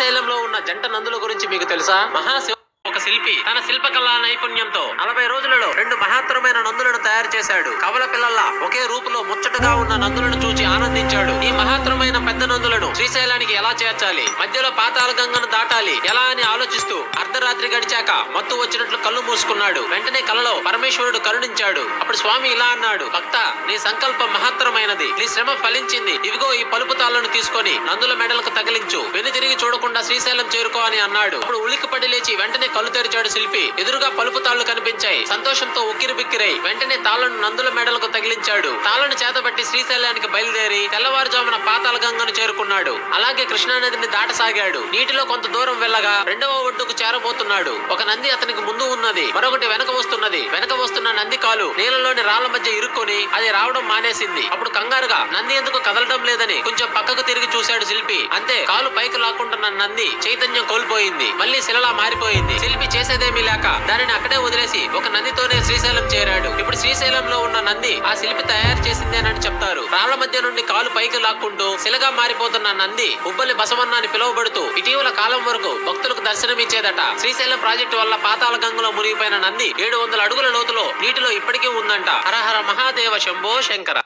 శ్రీశైలంలో ఉన్న జంట నందుల గురించి మీకు తెలుసా? మహాశివ శిల్పి. తన శిల్పకళా నైపుణ్యంతో నలభై రోజులలో రెండు మహత్తరమైన నందులను తయారు చేశాడు. కవల పిల్లల ఒకే రూపులో ముచ్చటగా ఉన్న నందులను చూచి ఆనందించాడు. ఈ మహత్తరమైన పెద్ద నందులను శ్రీశైలానికి ఎలా చేర్చాలి? మధ్యలో పాతాల గంగను దాటాలి. ఎలా అని ఆలోచిస్తూ అర్ధరాత్రి గడిచాక మత్తు వచ్చినట్లు కళ్ళు మూసుకున్నాడు. వెంటనే కలలో పరమేశ్వరుడు కరుణించాడు. అప్పుడు స్వామి ఇలా అన్నాడు భక్త నీ సంకల్పం మహత్తరమైనది. నీ శ్రమ ఫలించింది. ఇవిగో ఈ పలుపు తాళ్ళను తీసుకొని నందుల మెడలకు తగిలించు. వెను తిరిగి చూడకుండా శ్రీశైలం చేరుకో అని అన్నాడు. అప్పుడు ఉలిక్కిపడి లేచి వెంటనే కళ్ళు తెరిచాడు శిల్పి. ఎదురుగా పలుపు తాళ్ళు కనిపించాయి. సంతోషంతో ఉక్కిరి బిక్కిరై వెంటనే తాళ్ళను నందుల మెడలకు తగిలించాడు. తాళ్ళను చేతబట్టి శ్రీశైలానికి బయలుదేరి తెల్లవారుజామున పాతాల గంగను చేరుకున్నాడు. అలాగే కృష్ణానదిని దాటసాగాడు. నీటిలో కొంత దూరం వెళ్ళగా రెండవ ఒడ్డుకు చేరబోతున్నాడు. ఒక నంది అతనికి ముందు ఉన్నది. మరొకటి వెనక వస్తున్నది. వెనక వస్తున్న నంది కాలు నీళ్ళలోని రాళ్ళ మధ్య ఇరుక్కొని అది రావడం మానేసింది. అప్పుడు కంగారుగా నంది ఎందుకు కదలడం లేదని కొంచెం పక్కకు తిరిగి చూశాడు శిల్పి. అంతే కాలు పైకి లాక్కుంటున్న నంది చైతన్యం కోల్పోయింది. మళ్ళీ శిలలా మారిపోయింది. శిల్పి చేసేదేమీ లేక దానిని అక్కడే వదిలేసి ఒక నందితోనే శ్రీశైలం చేరాడు. ఇప్పుడు శ్రీశైలంలో ఉన్న నంది ఆ శిల్పి తయారు చేసిందేనని చెప్తారు మధ్య నుండి కాలు పైకి లాక్కుంటూ శిలగా మారిపోతున్న నంది ఉబ్బలి బసవన్న అని పిలువబడుతూ ఇటీవల కాలం వరకు భక్తులకు దర్శనమిచ్చేదట శ్రీశైలం ప్రాజెక్టు వల్ల పాతాల గంగలో మునిగిపోయిన నంది ఏడు వందల అడుగుల లోతులో నీటిలో ఇప్పటికీ ఉందంట. హరహర మహాదేవ శంభో శంకర.